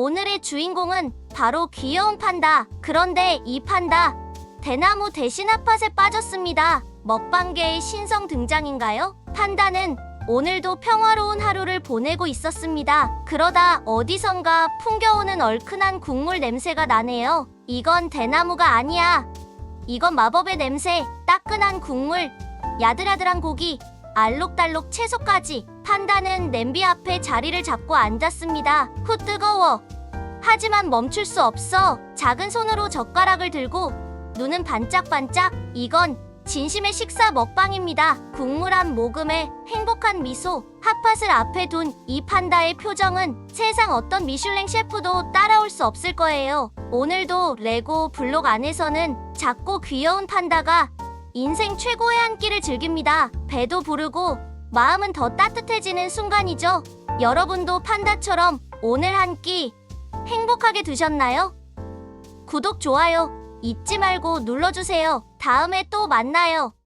오늘의 주인공은 바로 귀여운 판다. 그런데 이 판다 대나무 대신 핫팟에 빠졌습니다. 먹방계의 신성 등장인가요? 판다는 오늘도 평화로운 하루를 보내고 있었습니다. 그러다 어디선가 풍겨오는 얼큰한 국물 냄새가 나네요. 이건 대나무가 아니야. 이건 마법의 냄새, 따끈한 국물, 야들야들한 고기, 알록달록 채소까지. 판다는 냄비 앞에 자리를 잡고 앉았습니다. 후 뜨거워. 하지만 멈출 수 없어. 작은 손으로 젓가락을 들고 눈은 반짝반짝. 이건 진심의 식사 먹방입니다. 국물 한 모금에 행복한 미소. 핫팟을 앞에 둔 이 판다의 표정은 세상 어떤 미슐랭 셰프도 따라올 수 없을 거예요. 오늘도 레고 블록 안에서는 작고 귀여운 판다가 인생 최고의 한 끼를 즐깁니다. 배도 부르고 마음은 더 따뜻해지는 순간이죠. 여러분도 판다처럼 오늘 한 끼 행복하게 드셨나요? 구독, 좋아요 잊지 말고 눌러주세요. 다음에 또 만나요.